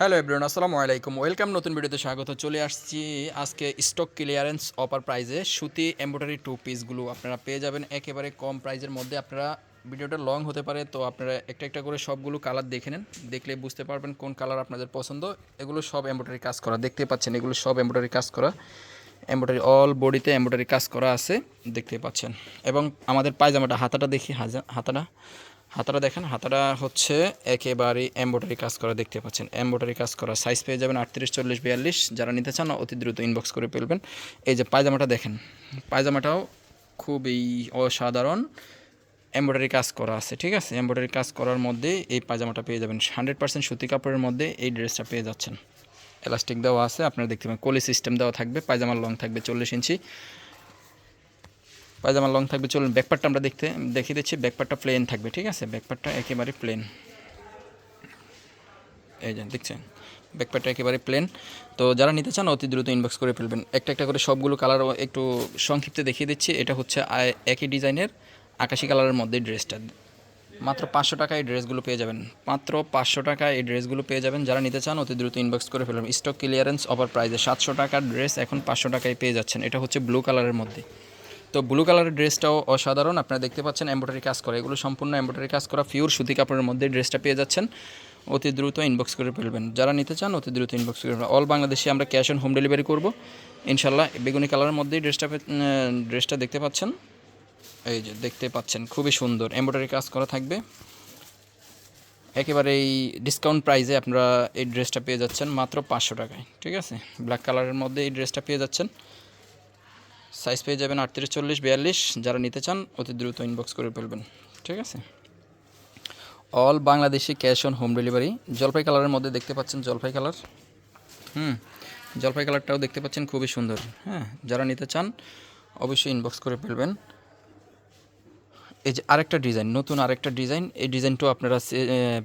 Hello everyone, আসসালামু আলাইকুম। Welcome, নতুন ভিডিওতে স্বাগত। চলে আসছি আজকে স্টক ক্লিয়ারেন্স অফার প্রাইজে সুতি এমব্রয়ডারি টু পিসগুলো আপনারা পেয়ে যাবেন। একেবারে কম প্রাইজের মধ্যে আপনারা ভিডিওটা লং হতে পারে। তো আপনারা একটা একটা করে সবগুলো কালার দেখে নেন। দেখলে বুঝতে পারবেন কোন কালার আপনাদের পছন্দ। এগুলো সব এমব্রয়ডারি কাজ করা। দেখতে পাচ্ছেন, এগুলো সব এমব্রয়ডারি কাজ করা। এমব্রয়ডারি অল বডিতে এমব্রয়ডারি কাজ করা আছে। দেখতে পাচ্ছেন। এবং আমাদের পায়জামাটা, হাতাটা দেখি, হাজা হাতাটা। হাতাটা দেখেন, হাতাটা হচ্ছে একেবারে এমব্রয়ডারি কাজ করা দেখতে পাচ্ছেন। এমব্রয়ডারি কাজ করা সাইজ পেয়ে যাবেন আটত্রিশ, চল্লিশ, বিয়াল্লিশ। যারা নিতে চান অতি দ্রুত ইনবক্স করে ফেলবেন। এই যে পায়জামাটা দেখেন, পায়জামাটাও খুবই অসাধারণ এমব্রয়ডারি কাজ করা আছে, ঠিক আছে? এমব্রয়ডারি কাজ করার মধ্যে এই পায়জামাটা পেয়ে যাবেন। হান্ড্রেড পার্সেন্ট সুতি কাপড়ের মধ্যে এই ড্রেসটা পেয়ে যাচ্ছেন। এলাস্টিক দেওয়া আছে, আপনারা দেখতে পাবেন। কলি সিস্টেম দেওয়া থাকবে, পায়জামার লং থাকবে চল্লিশ ইঞ্চি। পায়জামার লং থাকবে। চলুন ব্যাকপারটা আমরা দেখতে, দেখিয়ে দিচ্ছি। ব্যাকপারটা প্লেন থাকবে, ঠিক আছে? ব্যাকপারটা একেবারে প্লেন এই যে, দেখছেন? ব্যাকপারটা একেবারে প্লেন তো যারা নিতে চান, অতি দ্রুত ইনবক্স করে ফেলবেন। একটা একটা করে সবগুলো কালার একটু সংক্ষিপ্তে দেখিয়ে দিচ্ছি। এটা হচ্ছে একই ডিজাইনের আকাশি কালারের মধ্যে ড্রেসটা মাত্র পাঁচশো টাকা এই ড্রেসগুলো পেয়ে যাবেন। মাত্র পাঁচশো টাকা এই ড্রেসগুলো পেয়ে যাবেন। যারা নিতে চান, অতি দ্রুত ইনবক্স করে ফেলবেন স্টক ক্লিয়ারেন্স অফার প্রাইসে সাতশো টাকার ড্রেস এখন পাঁচশো টাকায় পেয়ে যাচ্ছেন। এটা হচ্ছে ব্লু কালারের মধ্যে। তো ব্লু কালারের ড্রেসটাও অসাধারণ। আপনারা দেখতে পাচ্ছেন এমব্রয়ডারি কাজ করা। এগুলো সম্পূর্ণ এমব্রয়ডারি কাজ করা পিওর সুতি কাপড়ের মধ্যে ড্রেসটা পেয়ে যাচ্ছেন। অতি দ্রুত ইনবক্স করে ফেলবেন। যারা নিতে চান, অতি দ্রুত ইনবক্স করে অল বাংলাদেশে আমরা ক্যাশ অন হোম ডেলিভারি করব। ইনশাল্লাহ বেগুনি কালারের মধ্যেই ড্রেসটা ড্রেসটা দেখতে পাচ্ছেন। এই যে দেখতে পাচ্ছেন, খুবই সুন্দর। এমব্রয়ডারি কাজ করা থাকবে। একেবারে এই ডিসকাউন্ট প্রাইসে আপনারা এই ড্রেসটা পেয়ে যাচ্ছেন মাত্র পাঁচশো টাকায়। ঠিক আছে? ব্ল্যাক কালারের মধ্যে এই ড্রেসটা পেয়ে যাচ্ছেন। সাইজ পেয়ে যাবেন আটত্রিশ, চল্লিশ, বিয়াল্লিশ। যারা নিতে চান, অতি দ্রুত ইনবক্স করে ফেলবেন। ঠিক আছে? All Bangladeshi cash on home delivery জলপাই কালারের মধ্যে দেখতে পাচ্ছেন জলপাই কালার হুম, জলপাই কালারটাও দেখতে পাচ্ছেন, খুবই সুন্দর। হ্যাঁ যারা নিতে চান, অবশ্যই ইনবক্স করে ফেলবেন। এই যে আরেকটা ডিজাইন নতুন আরেকটা ডিজাইন এই ডিজাইনটাও আপনারা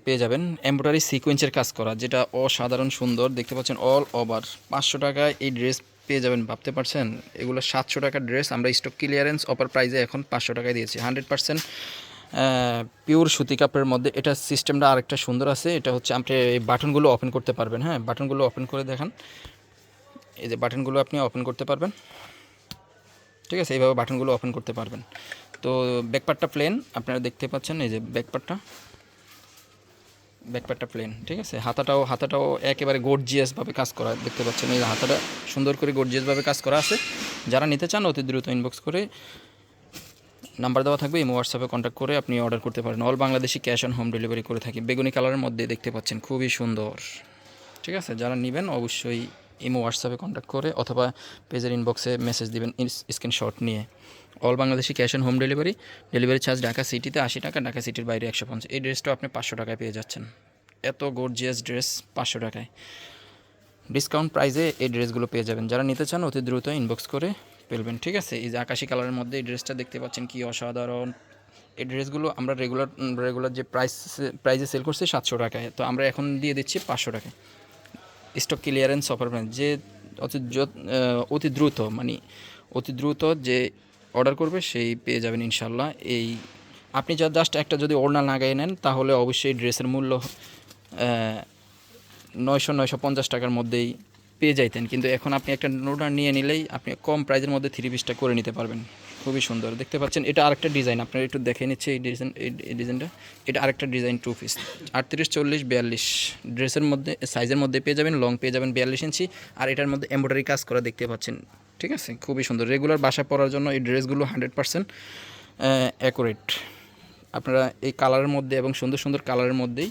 পেয়ে যাবেন। এমব্রয়ডারি সিকোয়েন্সের কাজ করা, যেটা অসাধারণ সুন্দর। দেখতে পাচ্ছেন অল ওভার পাঁচশো টাকায় এই ড্রেস পেয়ে যাবেন, ভাবতে পারছেন? এগুলো সাতশো টাকার ড্রেস, আমরা স্টক ক্লিয়ারেন্স অপার প্রাইসে এখন পাঁচশো টাকায় দিয়েছি। হান্ড্রেড পার্সেন্ট পিওর সুতি কাপড়ের মধ্যে। এটা সিস্টেমটা আরেকটা সুন্দর আছে, এটা হচ্ছে আপনি এই বাটনগুলো ওপেন করতে পারবেন। হ্যাঁ বাটনগুলো ওপেন করে দেখান। এই যে বাটনগুলো আপনি ওপেন করতে পারবেন। ঠিক আছে, এইভাবে বাটনগুলো ওপেন করতে পারবেন। তো ব্যাকপারটা প্লেন আপনারা দেখতে পাচ্ছেন, এই যে ব্যাকপারটা ব্যাকপারটা প্লেন ঠিক আছে? হাতাটাও হাতাটাও একেবারে গর্জিয়াসভাবে কাজ করা, দেখতে পাচ্ছেন? এই হাতাটা সুন্দর করে গর্জিয়াসভাবে কাজ করা আছে। যারা নিতে চান, অতি দ্রুত ইনবক্স করে নাম্বার দেওয়া থাকবে, এই হোয়াটসঅ্যাপে কন্ট্যাক্ট করে আপনি অর্ডার করতে পারেন। All Bangladeshi cash on home delivery করে থাকি। বেগুনি কালারের মধ্যে দেখতে পাচ্ছেন? খুবই সুন্দর। ঠিক আছে? যারা নেবেন, অবশ্যই ইমো হোয়াটসঅ্যাপে কন্ট্যাক্ট করে অথবা পেজের ইনবক্সে মেসেজ দিবেন স্ক্রিনশট নিয়ে। All Bangladeshi cash on home delivery delivery charge Dhaka সিটিতে আশি টাকা, ঢাকা সিটির বাইরে একশো পঞ্চাশ। এই ড্রেসটাও আপনি পাঁচশো টাকায় পেয়ে যাচ্ছেন। এত গর্জিয়াস ড্রেস পাঁচশো টাকায়। ডিসকাউন্ট প্রাইসে এই ড্রেসগুলো পেয়ে যাবেন। যারা নিতে চান, অতি দ্রুত ইনবক্স করে ফেলবেন, ঠিক আছে? এই যে আকাশি কালারের মধ্যে এই ড্রেসটা দেখতে পাচ্ছেন কি অসাধারণ। এই ড্রেসগুলো আমরা রেগুলার রেগুলার যে প্রাইস প্রাইসে সেল করছি সাতশো টাকায়। তো আমরা এখন দিয়ে দিচ্ছি পাঁচশো টাকায়। স্টক ক্লিয়ারেন্স অফার যে অতি অতি দ্রুত মানে অতি দ্রুত যে অর্ডার করবে সেই পেয়ে যাবেন ইনশাল্লাহ এই, আপনি যা জাস্ট একটা যদি ওড়না লাগাই নেন, তাহলে অবশ্যই ড্রেসের মূল্য নয়শো নয়শো পঞ্চাশ টাকার মধ্যেই পেয়ে যাইতেন। কিন্তু এখন আপনি একটা নোটার নিয়ে নিলেই আপনি কম প্রাইজের মধ্যে থ্রি পিসটা করে নিতে পারবেন। খুবই সুন্দর। দেখতে পাচ্ছেন, এটা আরেকটা ডিজাইন, আপনারা একটু দেখে নিচ্ছে এই ডিজাইন, এই ডিজাইনটা। এটা আরেকটা ডিজাইন টু পিস আটত্রিশ, চল্লিশ, বিয়াল্লিশ। ড্রেসের মধ্যে সাইজের মধ্যে পেয়ে যাবেন লং পেয়ে যাবেন বিয়াল্লিশ ইঞ্চি। আর এটার মধ্যে এমব্রয়ডারি কাজ করা দেখতে পাচ্ছেন। ঠিক আছে? খুবই সুন্দর। রেগুলার বাসা পরার জন্য এই ড্রেসগুলো হান্ড্রেড পার্সেন্ট অ্যাকুরেট আপনারা এই কালারের মধ্যে এবং সুন্দর সুন্দর কালারের মধ্যেই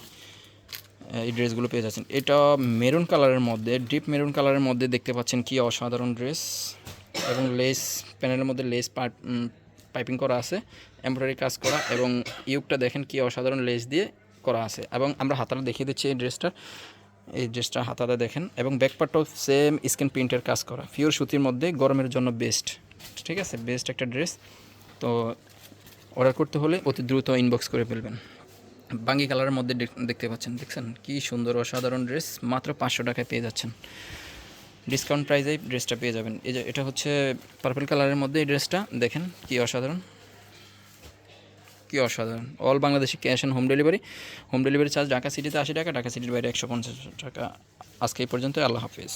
এই ড্রেসগুলো পেয়ে যাচ্ছেন। এটা মেরুন কালারের মধ্যে ডিপ মেরুন কালারের মধ্যে দেখতে পাচ্ছেন কি অসাধারণ ড্রেস। এবং লেস প্যানেলের মধ্যে লেস পাইপিং করা আছে, এমব্রয়ডারি কাজ করা এবং ইউকটা দেখেন কি অসাধারণ লেস দিয়ে করা আছে এবং আমরা হাতাটা দেখিয়ে দিচ্ছি এই ড্রেসটার এই ড্রেসটা হাতাটা দেখেন এবং ব্যাকপার্টও সেম স্কিন প্রিন্টের কাজ করা। পিওর সুতির মধ্যে গরমের জন্য বেস্ট ঠিক আছে? বেস্ট একটা ড্রেস তো অর্ডার করতে হলে অতি দ্রুত ইনবক্স করে ফেলবেন। বাঙ্গি কালারের মধ্যে দেখ- দেখতে পাচ্ছেন, দেখছেন? কি সুন্দর অসাধারণ ড্রেস মাত্র পাঁচশো টাকায় পেয়ে যাচ্ছেন। ডিসকাউন্ট প্রাইসে ড্রেসটা পেয়ে যাবেন। এই যে, এটা হচ্ছে পার্পল কালারের মধ্যে এই ড্রেসটা দেখেন, কি অসাধারণ। কি অসাধারণ। অল বাংলাদেশে cash and home delivery home delivery charge Dhaka সিটিতে আশি টাকা, ঢাকা সিটির বাইরে একশো পঞ্চাশ টাকা। আজকে এই পর্যন্ত আল্লাহ হাফিজ।